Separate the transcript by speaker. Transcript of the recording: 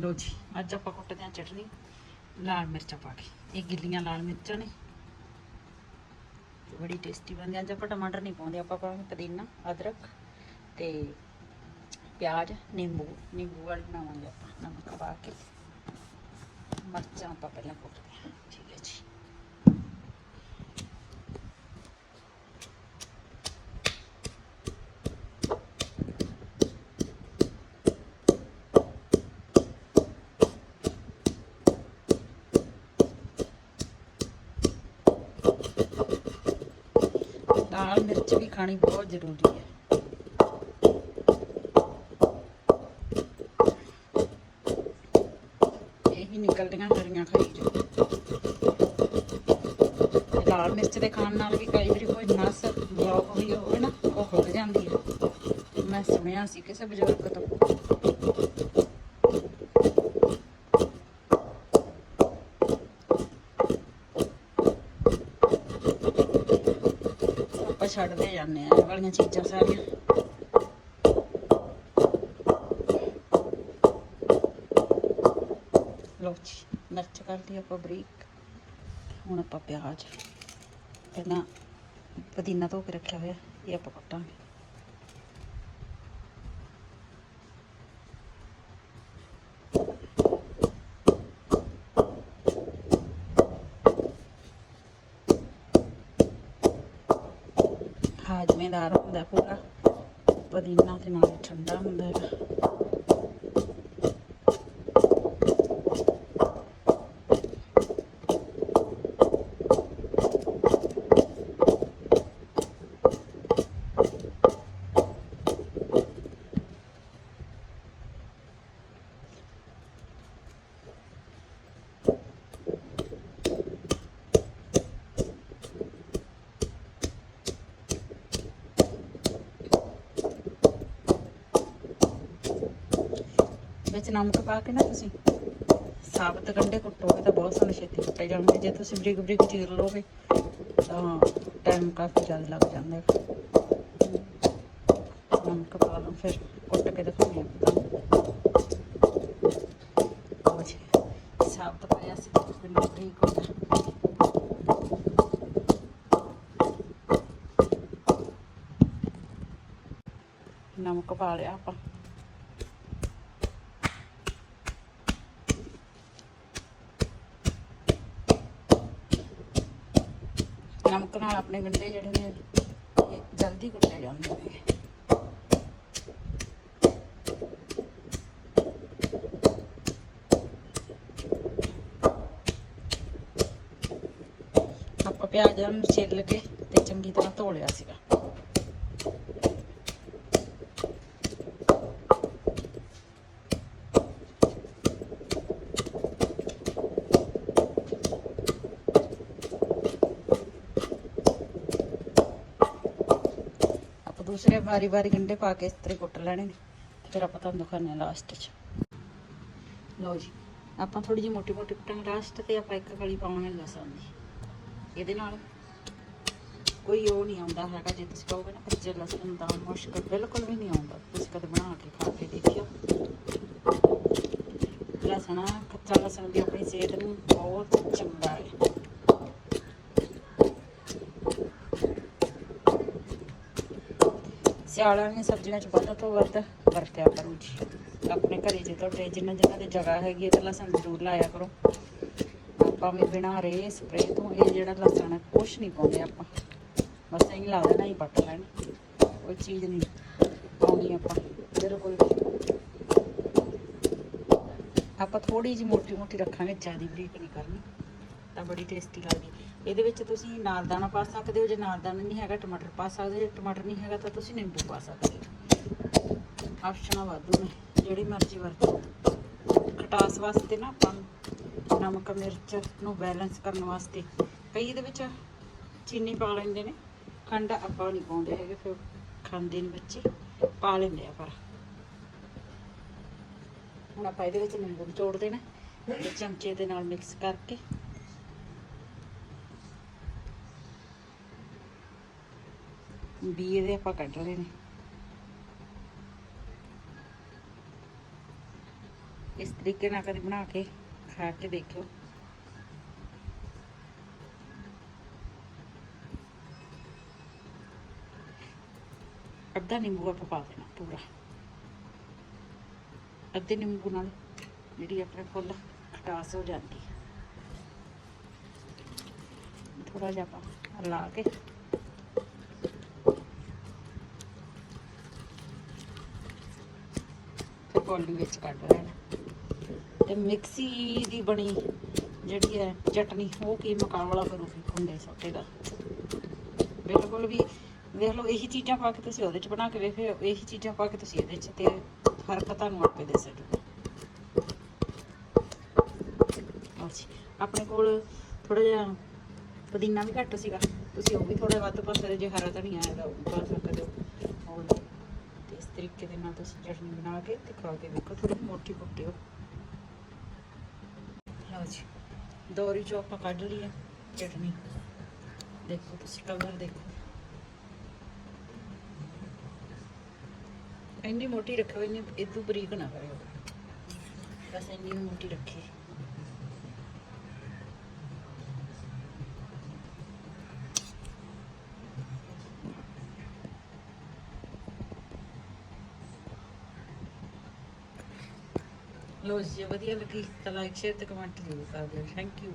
Speaker 1: ਲੋ ਜੀ, ਅੱਜ ਆਪਾਂ ਕੁੱਟਦੇ ਹਾਂ ਚਟਨੀ, ਲਾਲ ਮਿਰਚਾਂ ਪਾ ਕੇ। ਇਹ ਗਿੱਲੀਆਂ ਲਾਲ ਮਿਰਚਾਂ ਨੇ। ਬੜੀ ਟੇਸਟੀ ਬਣਦੀ ਅੱਜ ਆਪਾਂ ਟਮਾਟਰ ਨਹੀਂ ਪਾਉਂਦੇ, ਆਪਾਂ ਪਾਵਾਂਗੇ ਪੁਦੀਨਾ, ਅਦਰਕ ਤੇ ਪਿਆਜ਼, ਨਿੰਬੂ। ਨਿੰਬੂ ਵਾਲੀ ਬਣਾਵਾਂਗੇ ਆਪਾਂ, ਨਮਕ ਪਾ ਕੇ। ਮਿਰਚਾਂ ਆਪਾਂ ਪਹਿਲਾਂ ਕੁੱਟਦੇ ਹਾਂ। ਠੀਕ ਹੈ ਜੀ ਲਾਲ ਮਿਰਚ ਵੀ ਖਾਣੀ ਬਹੁਤ ਜ਼ਰੂਰੀ ਹੈ। ਇਹੀ ਨਿਕਲਦੀਆਂ ਹਰੀਆਂ ਖਾਈ ਜੋ ਲਾਲ ਮਿਰਚ ਦੇ ਖਾਣ ਨਾਲ ਵੀ ਕਈ ਵਾਰੀ ਕੋਈ ਨਸ ਬਲੌਕ ਹੋਈ ਹੋਵੇ ਨਾ, ਉਹ ਖੁੱਲ ਜਾਂਦੀ ਹੈ। ਮੈਂ ਸੁਣਿਆ ਸੀ ਕਿਸੇ ਬਜ਼ੁਰਗ ਤੋਂ ਆਪਾਂ ਛੱਡਦੇ ਜਾਂਦੇ ਆ, ਇਹ ਵਾਲੀਆਂ ਚੀਜ਼ਾਂ ਸਾਰੀਆਂ। ਲਓ ਜੀ, ਮਿਰਚ ਕਰਦੀ ਆਪਾਂ ਬਰੀਕ। ਹੁਣ ਆਪਾਂ ਪਿਆਜ਼। ਪਹਿਲਾਂ ਪੁਦੀਨਾ ਧੋ ਕੇ ਰੱਖਿਆ ਹੋਇਆ, ਇਹ ਆਪਾਂ ਕੱਟਾਂਗੇ। ਹਾਜ਼ਮੇਦਾਰ ਹੁੰਦਾ ਪੂਰਾ। ਪੁਦੀਨਾ ਤੇ ਨਾਲ ਠੰਡਾ ਹੁੰਦਾ। ਹੈਗਾ ਵਿੱਚ ਨਮਕ ਪਾ ਕੇ ਨਾ ਤੁਸੀਂ ਸਾਬਤ ਗੰਢੇ ਕੁੱਟੋਗੇ ਤਾਂ ਬਹੁਤ ਸੋਹਣੇ ਛੇਤੀ ਕੁੱਟੇ ਜਾਣਗੇ। ਜੇ ਤੁਸੀਂ ਬਰੀਕ ਬਰੀਕ ਚੀਰ ਲਓਗੇ ਤਾਂ ਟਾਈਮ ਕਾਫੀ ਜ਼ਿਆਦਾ ਲੱਗ ਜਾਂਦਾ। ਹੈ ਨਮਕ ਪਾ ਲਓ, ਫਿਰ ਕੁੱਟ ਕੇ ਦਿਖਾਉਂਦੇ ਹਾਂ ਉਹ ਸਾਬਤ ਪਾਇਆ ਸੀ ਫਿਰ ਬਰੀਕ ਹੋ ਗਿਆ। ਨਮਕ ਪਾ ਲਿਆ ਆਪਾਂ। ਨਮਕ ਨਾਲ ਆਪਣੇ ਗੰਡੇ ਜਿਹੜੇ ਨੇ ਜਲਦੀ ਕੁੱਟੇ ਜਾਂਦੇ ਨੇ ਆਪਾਂ ਪਿਆਜ਼ ਨੂੰ ਛਿੱਲ ਕੇ ਤੇ ਚੰਗੀ ਤਰ੍ਹਾਂ ਧੋ ਲਿਆ ਸੀਗਾ ਆਪਾਂ ਦੂਸਰੇ ਵਾਰੀ ਵਾਰੀ ਗੰਡੇ ਪਾ ਕੇ ਇਸ ਤਰ੍ਹਾਂ ਕੁੱਟ ਲੈਣੇ ਨੇ। ਫਿਰ ਆਪਾਂ ਤੁਹਾਨੂੰ ਦਿਖਾਉਂਦੇ ਲਾਸਟ 'ਚ। ਲਓ ਜੀ, ਆਪਾਂ ਥੋੜੀ ਜਿਹੀ ਮੋਟੀ ਮੋਟੀ ਕੁੱਟਾਂਗੇ। ਲਾਸਟ ਤੇ ਆਪਾਂ ਇੱਕ ਗਲੀ ਪਾਵਾਂਗੇ ਲਸਣ ਦੀ ਇਹਦੇ ਨਾਲ ਕੋਈ ਉਹ ਨਹੀਂ ਆਉਂਦਾ ਹੈਗਾ, ਜੇ ਤੁਸੀਂ ਕਹੋਗੇ ਨਾ ਕੱਚੇ ਲਸਣ ਦਾ ਮੁਸ਼ਕ ਬਿਲਕੁਲ ਵੀ ਨਹੀਂ ਆਉਂਦਾ। ਤੁਸੀਂ ਕਦੇ ਬਣਾ ਕੇ ਖਾ ਕੇ ਦੇਖਿਓ। ਲਸਣ, ਕੱਚਾ ਲਸਣ ਦੀ ਆਪਣੀ ਸਿਹਤ ਨੂੰ ਬਹੁਤ ਚੰਗਾ ਹੈ। ਸਿਆਲਾਂ ਦੀਆਂ ਸਬਜ਼ੀਆਂ ਚ ਵੱਧ ਤੋਂ ਵੱਧ ਵਰਤਿਆ ਕਰੋ ਜੀ। ਆਪਣੇ ਘਰੇ ਜੇ ਤੁਹਾਡੇ ਜਿੰਨਾ ਜਿੰਨਾ ਦੀ ਜਗ੍ਹਾ ਹੈਗੀ ਹੈ ਤਾਂ ਲਸਣ ਜ਼ਰੂਰ ਲਾਇਆ ਕਰੋ। ਆਪਾਂ ਵੀ ਬਿਨਾਂ ਰੇ ਸਪਰੇਅ ਤੋਂ ਇਹ ਜਿਹੜਾ ਲਸਣ ਹੈ ਕੁਛ ਨਹੀਂ ਪਾਉਂਦੇ ਆਪਾਂ। ਬਸ ਐਂ ਲਾ ਦੇਣਾ ਹੀ ਪੱਟ ਲੈਣਾ। ਕੋਈ ਚੀਜ਼ ਨਹੀਂ ਪਾਉਣੀ ਆਪਾਂ ਬਿਲਕੁਲ ਵੀ। ਆਪਾਂ ਥੋੜੀ ਜਿਹੀ ਮੋਟੀ ਮੋਟੀ ਰੱਖਾਂਗੇ, ਜ਼ਿਆਦਾ ਬਰੀਕ ਨਹੀਂ ਕਰਨੀ। ਤਾਂ ਬੜੀ ਟੇਸਟੀ ਲੱਗਦੀ ਇਹਦੇ ਵਿੱਚ ਤੁਸੀਂ ਨਾਰਦਾਣਾ ਪਾ ਸਕਦੇ ਹੋ, ਜੇ ਨਾਰਦਾਣਾ ਨਹੀਂ ਹੈਗਾ, ਟਮਾਟਰ ਪਾ ਸਕਦੇ ਜੇ ਟਮਾਟਰ ਨਹੀਂ ਹੈਗਾ ਤਾਂ ਤੁਸੀਂ ਨਿੰਬੂ ਪਾ ਸਕਦੇ ਹੋ। ਆਪਸ਼ਨਾਂ ਵਾਧੂ ਨੇ, ਜਿਹੜੀ ਮਰਜ਼ੀ ਵਰਤੋ। ਖਟਾਸ ਵਾਸਤੇ ਨਾ ਆਪਾਂ ਨਮਕ, ਮਿਰਚ ਨੂੰ ਬੈਲੈਂਸ ਕਰਨ ਵਾਸਤੇ ਕਈ ਇਹਦੇ ਵਿੱਚ ਚੀਨੀ ਪਾ ਲੈਂਦੇ ਨੇ। ਖੰਡ ਆਪਾਂ ਨਹੀਂ ਪਾਉਂਦੇ ਹੈਗੇ, ਫਿਰ ਖਾਂਦੇ ਨੇ ਬੱਚੇ, ਪਾ ਲੈਂਦੇ ਆ ਪਰ। ਹੁਣ ਆਪਾਂ ਇਹਦੇ ਵਿੱਚ ਨਿੰਬੂ ਨਿਚੋੜ ਦੇਣਾ ਚਮਚੇ ਦੇ ਨਾਲ ਮਿਕਸ ਕਰਕੇ ਵੀ ਇਹਦੇ ਆਪਾਂ ਕੱਢ ਲਏ ਨੇ ਇਸ ਤਰੀਕੇ ਨਾਲ ਕਦੇ ਬਣਾ ਕੇ ਖਾ ਕੇ ਦੇਖਿਓ। ਅੱਧਾ ਨਿੰਬੂ ਆਪਾਂ ਪਾ ਦੇਣਾ ਪੂਰਾ। ਅੱਧੇ ਨਿੰਬੂ ਨਾਲ ਜਿਹੜੀ ਆਪਣੇ ਫੁੱਲ ਖਟਾਸ ਹੋ ਜਾਂਦੀ ਹੈ। ਥੋੜਾ ਜਿਹਾ ਆਪਾਂ ਲਾ ਕੇ ਕੌਲੀ ਵਿੱਚ ਕੱਢ ਲੈਣਾ। ਤੇ ਮਿਕਸੀ ਦੀ ਬਣੀ ਜਿਹੜੀ ਹੈ ਚਟਨੀ, ਉਹ ਕੀ ਮੁਕਾਬਲਾ ਕਰੂਗੀ ਖੁੰਡੇ ਸੋਟੇ ਦਾ। ਬਿਲਕੁਲ ਵੀ ਵੇਖ ਲਓ, ਇਹੀ ਚੀਜ਼ਾਂ ਪਾ ਕੇ ਤੁਸੀਂ ਉਹਦੇ ਚ ਬਣਾ ਕੇ ਵੇਖਿਓ, ਇਹੀ ਚੀਜ਼ਾਂ ਪਾ ਕੇ ਤੁਸੀਂ ਇਹਦੇ ਚ ਤੇ ਫ਼ਰਕ ਤੁਹਾਨੂੰ ਆਪੇ ਦੇ ਸਕਦਾ ਆਪਣੇ ਕੋਲ ਥੋੜਾ ਜਿਹਾ ਪੁਦੀਨਾ ਵੀ ਘੱਟ ਸੀਗਾ। ਤੁਸੀਂ ਉਹ ਵੀ ਥੋੜਾ ਵੱਧ ਪਾ ਸਕਦੇ ਜੇ ਹਰਾ ਧਨੀਆ ਹੈਗਾ ਉਹ ਪਾ ਸਕਦੇ ਹੋ। ਹੋਰ ਇਸ ਤਰੀਕੇ ਦੇ ਨਾਲ ਤੁਸੀਂ ਚਟਨੀ ਬਣਾ ਕੇ ਤੇ ਖਾ ਕੇ ਵੇਖੋ ਥੋੜੀ ਮੋਟੀ ਕੁੱਟਿਓ ਲਓ ਜੀ, ਦੋਰੀ ਚੋਂ ਆਪਾਂ ਕੱਢ ਲਈ ਹੈ ਚਟਨੀ। ਦੇਖੋ ਤੁਸੀਂ ਕਲਰ ਦੇਖੋ। ਇੰਨੀ ਮੋਟੀ ਰੱਖੋ ਇੰਨੀ ਇਦੋਂ ਬਰੀਕ ਨਾ ਕਰਿਓ। ਬਸ ਇੰਨੀ ਮੋਟੀ ਰੱਖੀ। ਲੋ ਜੀ ਜੇ ਵਧੀਆ ਲੱਗੀ, ਤਾਂ ਲਾਈਕ ਸ਼ੇਅਰ ਤੇ ਕਮੈਂਟ ਜ਼ਰੂਰ ਕਰ ਦਿਓ। Thank you